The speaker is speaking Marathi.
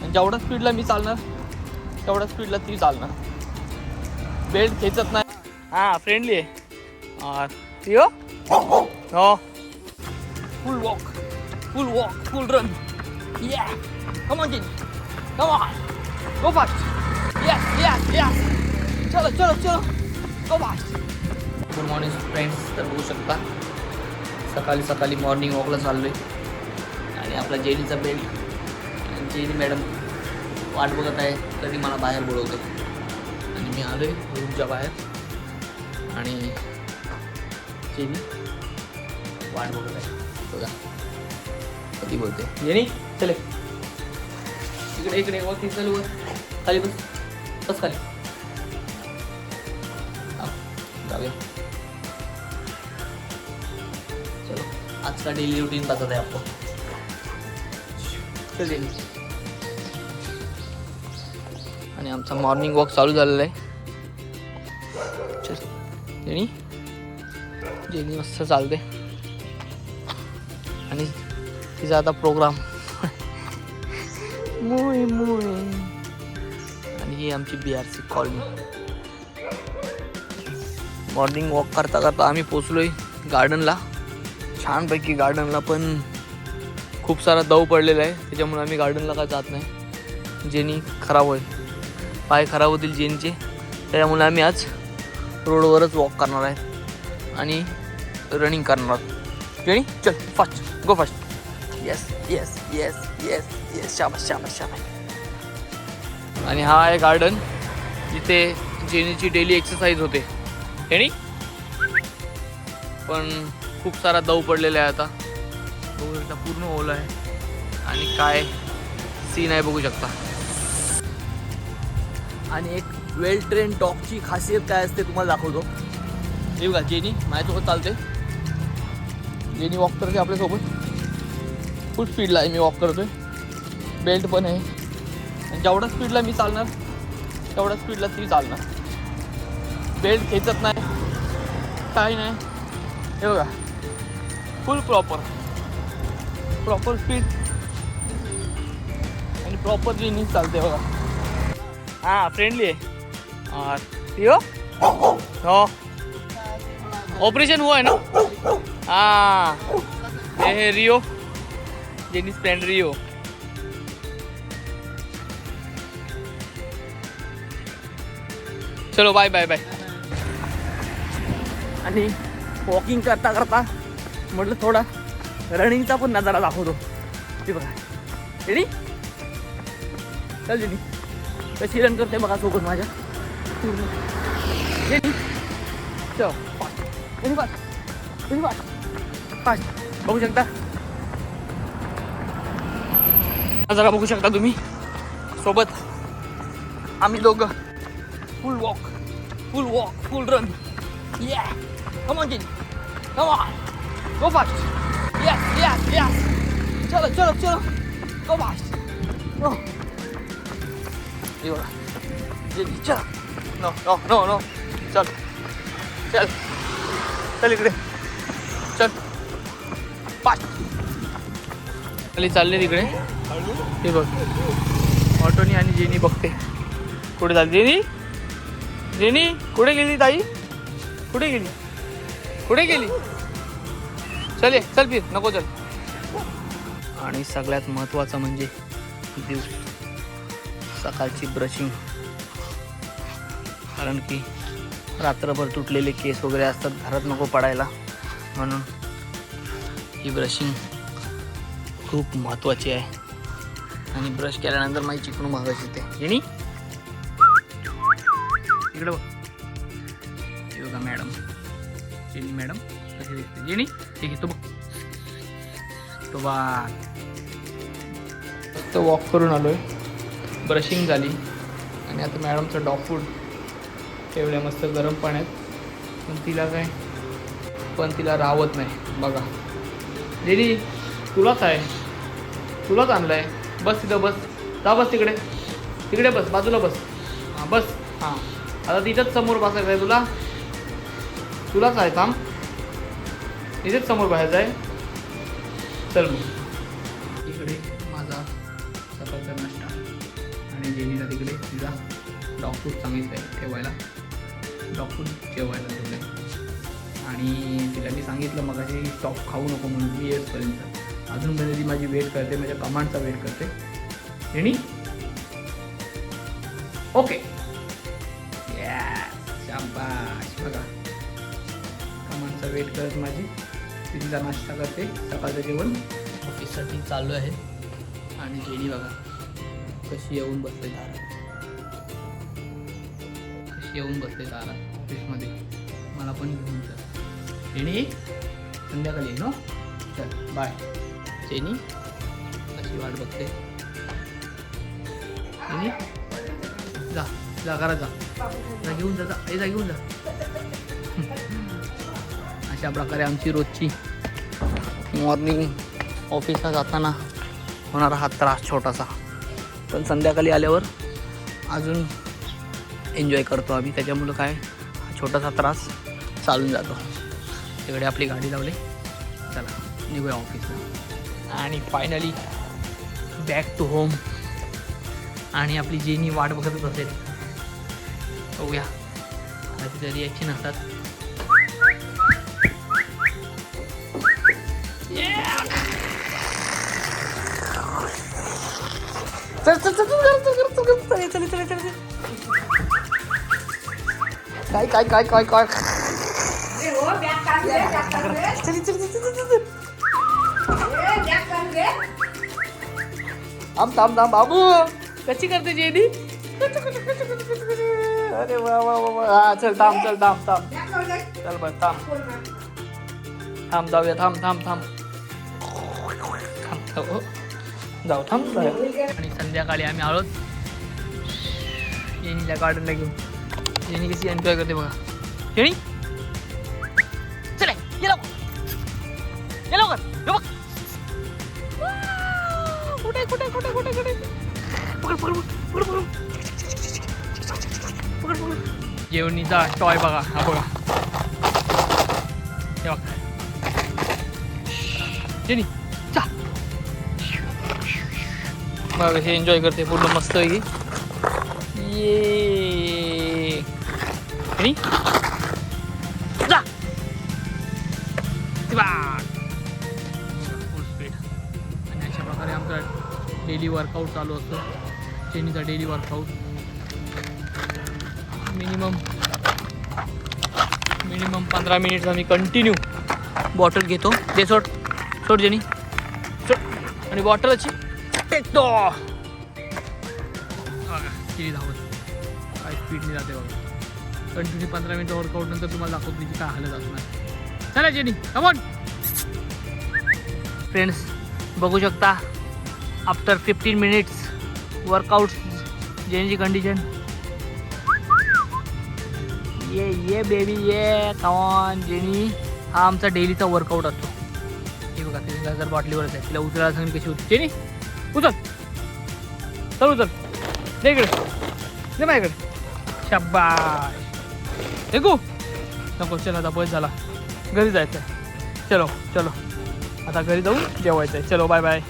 आणि जेवढ्या स्पीडला मी चालणार तेवढ्या स्पीडला ती चालणार. बेल्ट खेचत नाही. हां फ्रेंडली आहे. हो. Full walk full walk full run या come on Jenny come on go fast yes yes yes चलो चलो चलो. Go fast good morning friends तर बघू शकता. सकाळी सकाळी मॉर्निंग वॉकला चाललो आहे आणि आपला जेनीचा बेल्ट जेनी मॅडम वाट बघत आहे कधी मला बाहेर बोलवते. आणि मी आलो आहे रूमच्या बाहेर. आणि जेनी वाट बघत आहे. बघा. कधी बोलते. जेनी चले. इकडे इकडे वरती चल वर. खाली बस. बस खाली. जाऊया. चलो. आज का डेली रूटीन बताता आपको चलिए आणि आमचा मॉर्निंग वॉक चालू झालेला आहे. जेणी जेनी. जेनी मस्त चालते आणि तिचा आता प्रोग्राम मुळे मुळे. आणि ही आमची B R C colony morning walk करता करता आम्ही पोचलोय गार्डनला छानपैकी गार्डनला पण खूप सारा दव पडलेला आहे. त्याच्यामुळे आम्ही गार्डनला काय जात नाही. जेनी खराब होईल. पाय खराब होतील जेनचे. त्यामुळे आम्ही आज रोडवरच वॉक करणार आहे. आणि रनिंग करणार आहोत. जेनी चल fast go fast yes yes yes yes yes शाबास शाबास शाबास. आणि हा आहे गार्डन जिथे जेनीची डेली एक्सरसाइज होते. जेनी पण खूप सारा दव पडलेला आहे आता. पूर्ण ओला आहे. आणि काय सीन आहे बघू शकता. आणि एक वेल ट्रेन डॉगची खासियत काय असते तुम्हाला दाखवतो. हे बघा जेनी माझ्यासोबत चालते जेनी वॉक करते आपल्यासोबत. फुल स्पीडला आहे मी वॉक करतोय. बेल्ट पण आहे. आणि जेवढ्या स्पीडला मी चालणार तेवढ्या स्पीडला ती चालणार. बेल्ट खेचत नाही. काही नाही. हे बघा. फुल प्रॉपर प्रॉपर स्पीड आणि प्रॉपर जेनी चालते बघा. हां फ्रेंडली आहे. और यो हो. ऑपरेशन हुआ है ना? हाँ. ये है रियो जेनिस फ्रेंड रियो चलो बाय बाय बाय आणि वॉकिंग करता करता म्हटलं थोडा रनिंगचा पण नजारा दाखवतो. ते बघा. रेडी चल जेनी कशी रन करते बघा सोबत माझ्या जेनी चल fast Jenny fast Jenny fast fast बघू शकता नजारा बघू शकता तुम्ही सोबत आम्ही दोघं full walk full walk full run Yeah! Come on, Jenny. Come on. Go fast. Yes, yes, yes. चलो चलो चलो Go fast. बघा. Jenny, चल. No, no, no, no. चल. चल. चल इकडे. चल. Fast. खाली चालले तिकडे ते बघ ऑटोनी आणि जेनी बघते कुठे चालली जेनी जेनी कुठे गेली ताई कुठे गेली कुठे गेली चल ये चल फिर नको चल आणि सगळ्यात महत्त्वाचं म्हणजे दिवस सकाळची ब्रशिंग कारण की रात्रभर तुटलेले केस वगैरे असतात घरात नको पडायला. म्हणून ही ब्रशिंग खूप महत्त्वाची आहे. आणि ब्रश केल्यानंतर माझी चिकणू महागाची येते येणी? इकडं बघ. मॅडम. Jenny madam? कशी दिसते? जेनी ठीक आहे तू बघ. तो बघ फक्त वॉक करून आलोय. ब्रशिंग झाली. आणि आता मॅडमचं डॉग फूड एवढ्या मस्त गरम पाण्यात. पण तिला काय? पण तिला रावत नाही. बघा. दिदी तुलाच आहे तुलाच आणलं आहे बस तिथं बस. जा बस तिकडे. तिकडे बस. बाजूला बस. हां बस. हां. आता तिथंच समोर बसायचं आहे तुला. तुलाच आहे थांब. तिथेच समोर बसायचं आहे. चल मग. इकडे माझा सकाळचा नाश्ता. आणि जेनीला तिकडे तिला डॉग फूड सांगितलं आहे ठेवायला. डॉग फूड जेवायला ठेवलं आहे. आणि तिला मी सांगितलं मग अशी टॉप खाऊ नको म्हणून मी येतपर्यंत अजूनपर्यंत ती माझी वेट करते माझ्या कमांडचा वेट करते. Jenny okay. शाबाश बघा. कमांडचा वेट करत माझी. तिचा नाश्ता करते. सकाळचं जेवण. ऑफिससाठी चालू आहे. आणि जेनी बघा. कशी येऊन बसले दारात? कशी येऊन बसले दारात? ऑफिसमध्ये मला पण घेऊन चल जेनी संध्याकाळी ये ना चल बाय चेनी कशी वाट बघते? जा जा करा जा. जा घेऊन जा जा. ए, जा घेऊन जा. अशा प्रकारे आमची रोजची मॉर्निंग ऑफिसला जाताना होणारा हा त्रास छोटासा. पण संध्याकाळी आल्यावर अजून एन्जॉय करतो आम्ही. त्याच्यामुळं काय हा छोटासा त्रास चालून जातो. तिकडे आपली गाडी लावली. चला निघूया ऑफिसला आणि फायनली बॅक टू होम आणि आपली जेनी वाट बघतच असेल. बघूया. कधीतरी याची नसतात. चल चल चल चल चल चल चल चल चल चल चल चल काय काय काय काय काय चल चल चल चल चल चल थांब थांब थांब बाबू कशी करते जेडी अरे वा वा वा वा हा चल थांब चल थांब थांब चल बस थांब थांब जाऊया थांब थांब थांब थांब जाऊ थांब आणि संध्याकाळी आम्ही आलोत. जेनीच्या गार्डनला घेऊन. जेनी कशी एन्जॉय करते बघा. जेनी चला ये लवकर. ये लवकर. बघ. कुठे कुठे कुठे कुठे कुठे? पकड पकड पकड पकड पकड. पकड जेवणीचा टॉय बघा हा बघा. हे बघा. जेनी बघा हे एन्जॉय करते पूर्ण मस्त आहे ये जा. फुल स्पीड आणि अशा प्रकारे आमचा डेली वर्कआउट चालू असतो. चेनीचा डेली वर्कआउट मिनिमम मिनिमम पंधरा मिनिट्स आम्ही कंटिन्यू बॉटल घेतो. दे सोड. सोड जेनी. सोड. आणि बॉटल टेकतो किती धावत. काय स्पीडने जाते बघा. कंटिन्यू पंधरा मिनिटं वर्कआउट नंतर तुम्हाला दाखवतो तिची काय हालत असणार. चला जेनी कमॉन फ्रेंड्स बघू शकता आफ्टर फिफ्टीन मिनिट्स वर्कआउट जेनीची कंडिशन ये ये बेबी ये कॉन जेनी हा आमचा डेलीचा वर्कआउट असतो. हे बघा तिने गजर बाटलीवरच आहे. तिला उचलायला सांगली कशी होती. जेनी उचल. चल उचल. दे इकडे. दे माझ्याकडे. शाबाश देखू नको चल आता बस झाला. घरी जायचं. चलो चलो. आता घरी जाऊन जेवायचं आहे. चलो बाय बाय